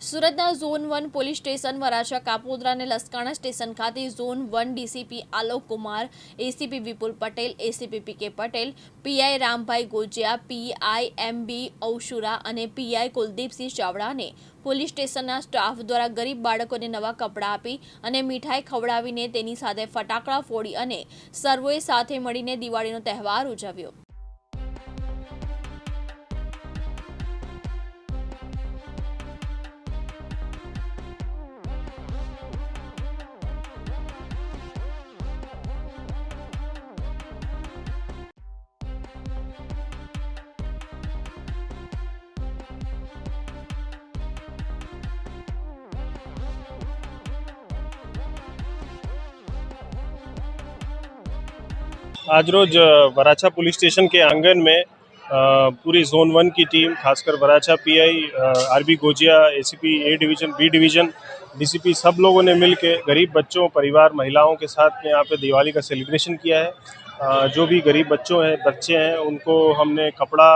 સુરતના zone one police station Varachha Kapodra અને Laskana station ખાતે zone one DCP Alok Kumar, ACP Vipul Patel, ACP PK Patel PI Rambhai Gojiya PI M B Aushura અને PI Kuldeepsinh ચાવડાને police સ્ટેશનના staff દ્વારા ગરીબ બાળકોને નવા કપડાં આપી અને મીઠાઈ ખવડાવીને તેની સાથે ફટાકડા ફોડી અને સર્વોએ સાથે મળીને દિવાળીનો તહેવાર ઉજવ્યો. आज रोज वराछा पुलिस स्टेशन के आँगन में पूरी जोन वन की टीम, खासकर Varachha PI RB Gojiya, ACP A division, B division, DCP सब लोगों ने मिल के गरीब बच्चों, परिवार, महिलाओं के साथ में यहाँ पे दिवाली का सेलिब्रेशन किया है। जो भी गरीब बच्चों हैं, बच्चे हैं, उनको हमने कपड़ा,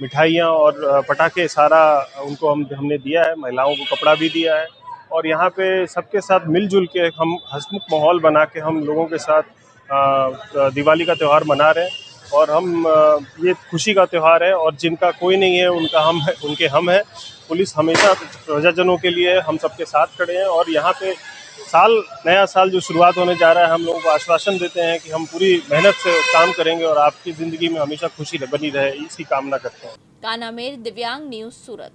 मिठाइयाँ और पटाखे सारा उनको हम, हमने दिया है, महिलाओं को कपड़ा भी दिया है। और यहाँ पे सबके साथ मिलजुल के हम हसमुख माहौल बना के हम लोगों के साथ दिवाली का त्यौहार मना रहे हैं और हम ये खुशी का त्यौहार है और जिनका कोई नहीं है, उनका हम है, उनके हम हैं। पुलिस हमेशा प्रजाजनों के लिए हम सबके साथ खड़े हैं और यहाँ पे साल, नया साल जो शुरुआत होने जा रहा है, हम लोगों को आश्वासन देते हैं कि हम पूरी मेहनत से काम करेंगे और आपकी ज़िंदगी में हमेशा खुशी बनी रहे, इसकी कामना करते हैं। कानामेर, दिव्यांग न्यूज़, सूरत।